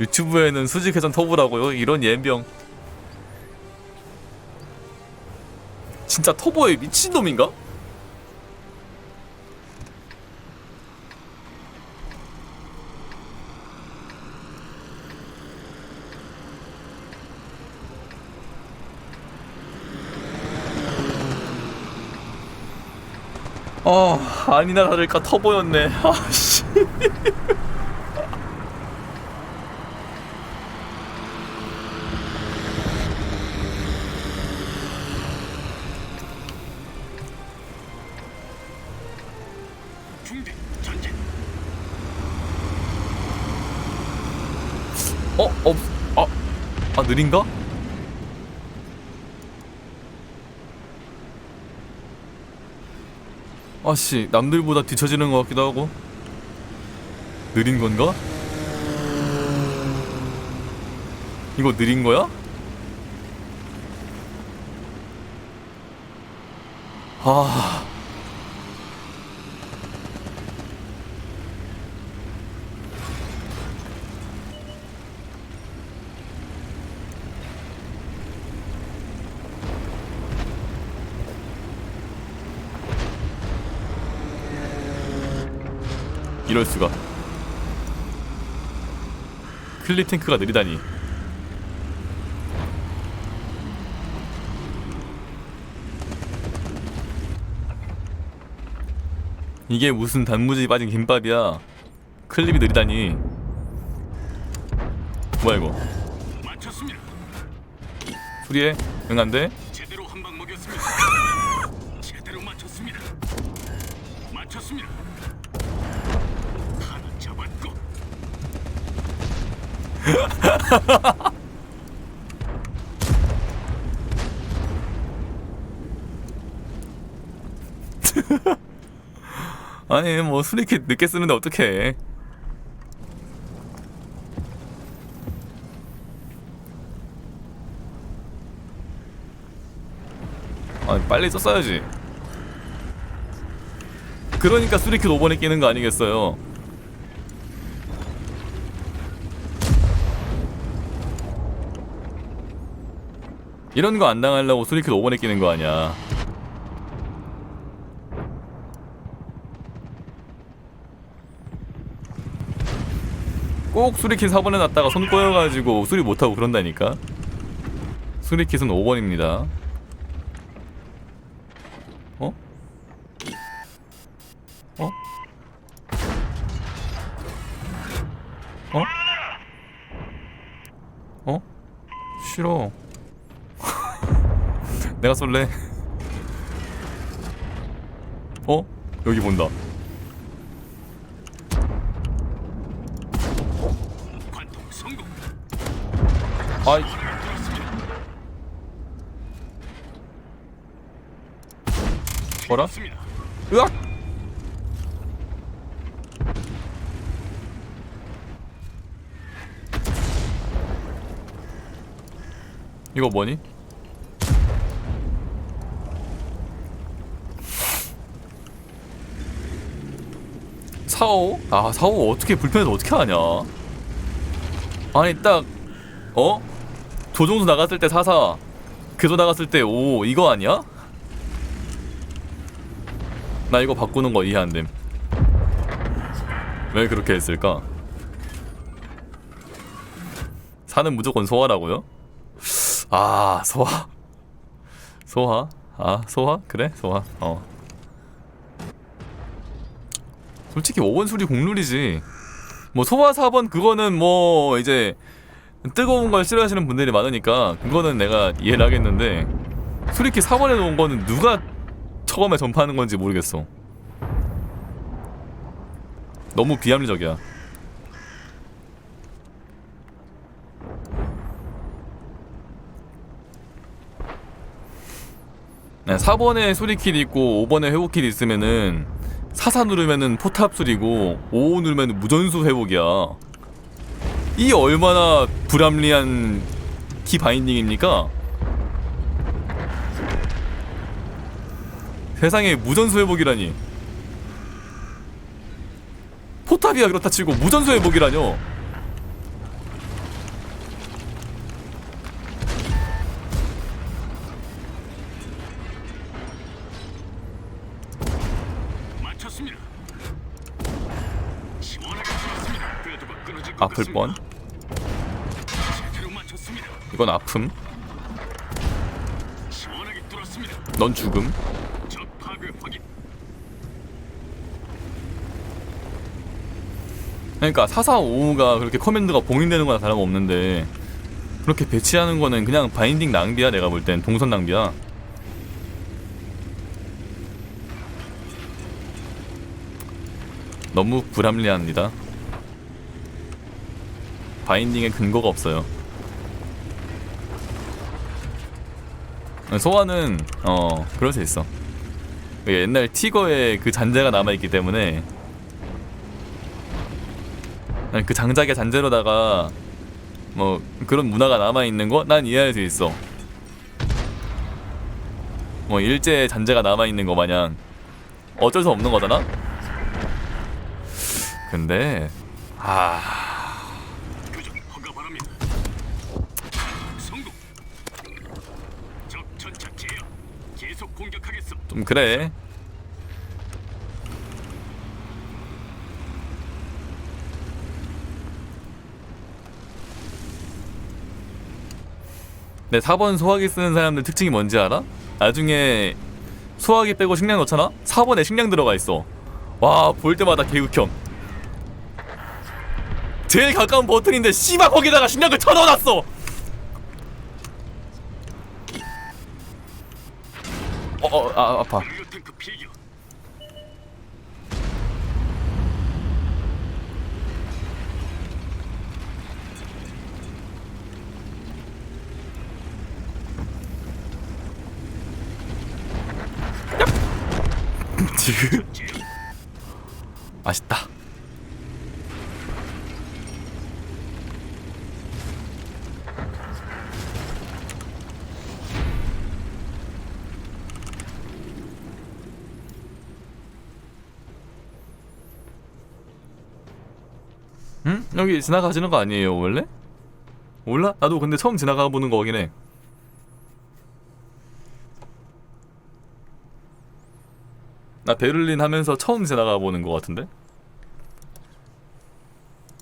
유튜브에는 수직회전 터보라고요? 이런 예병 진짜 터보에 미친놈인가? 아 아니나 다를까 터보였네 아씨 어? 없.. 아.. 아 느린가? 아씨 남들보다 뒤처지는 것 같기도 하고 느린 건가? 이거 느린 거야? 아... 이럴 수가. 클립 탱크가 느리다니. 이게 무슨 단무지 빠진 김밥이야. 클립이 느리다니. 뭐야 이거? 수리해? 응안 돼? 제대로 한방 먹였습니다. 제대로 맞췄습니다. 맞췄습니다. 하나 잡았고 아니 뭐 수리킷 늦게 쓰는데 어떡해? 아 빨리 썼어야지. 그러니까 수리킷 5번에 끼는 거 아니겠어요 이런 거 안 당하려고 수리킷 5번에 끼는 거 아니야 꼭 수리킷 4번에 놨다가 손 꼬여가지고 수리 못하고 그런다니까 수리킷은 5번입니다 어? 어? 어? 어? 싫어 내가 쏠래 어? 여기 본다. 아이. 뭐라? 으악! 이거 뭐니? 사오? 아 사오 어떻게 불편해서 어떻게 하냐? 아니 딱 어? 조종수 나갔을 때 사사 그조 나갔을 때 오 이거 아니야? 나 이거 바꾸는 거 이해 안 됨. 왜 그렇게 했을까? 사는 무조건 소화라고요? 아 소화 소화 아 소화 그래 소화 어 솔직히 5번 수리 공룰이지 뭐 소화 4번 그거는 뭐 이제 뜨거운 걸 싫어하시는 분들이 많으니까 그거는 내가 이해를 하겠는데 수리키 4번에 놓은 거는 누가 처음에 전파하는 건지 모르겠어. 너무 비합리적이야. 네, 4번에 소리킬 있고 5번에 회복킬 있으면은 사사 누르면은 포탑 술이고 5 누르면 무전수 회복이야. 이 얼마나 불합리한 키 바인딩입니까? 세상에 무전수 회복이라니 포탑이야 그렇다 치고 무전수 회복이라뇨 아플 뻔. 이건 아픔. 넌 죽음. 그러니까 445가 그렇게 커맨드가 봉인되는 거나 다름없는데 그렇게 배치하는 거는 그냥 바인딩 낭비야 내가 볼 땐 동선 낭비야 너무 불합리합니다 바인딩에 근거가 없어요. 소화는 어 그럴 수 있어. 옛날 티거의 그 잔재가 남아있기 때문에. 그 장작의 잔재로다가 뭐 그런 문화가 남아 있는 거? 난 이해할 수 있어. 뭐 일제 잔재가 남아 있는 거 마냥 어쩔 수 없는 거잖아. 근데 아 교전 허가 바랍니다. 성공. 적 전차 제압. 계속 좀 그래. 네, 4번 소화기 쓰는 사람들 특징이 뭔지 알아? 나중에 소화기 빼고 식량 넣잖아? 4번에 식량 들어가 있어. 와, 볼 때마다 개극혐. 제일 가까운 버튼인데 씨발 거기다가 식량을 쳐넣어놨어. 어, 어, 아, 아파. 맛있다. 응? 여기 지나가시는 거 아니에요 원래? 몰라? 나도 근데 처음 지나가 보는 거긴 해. 나 베를린 하면서 처음 지나가 보는 거 같은데?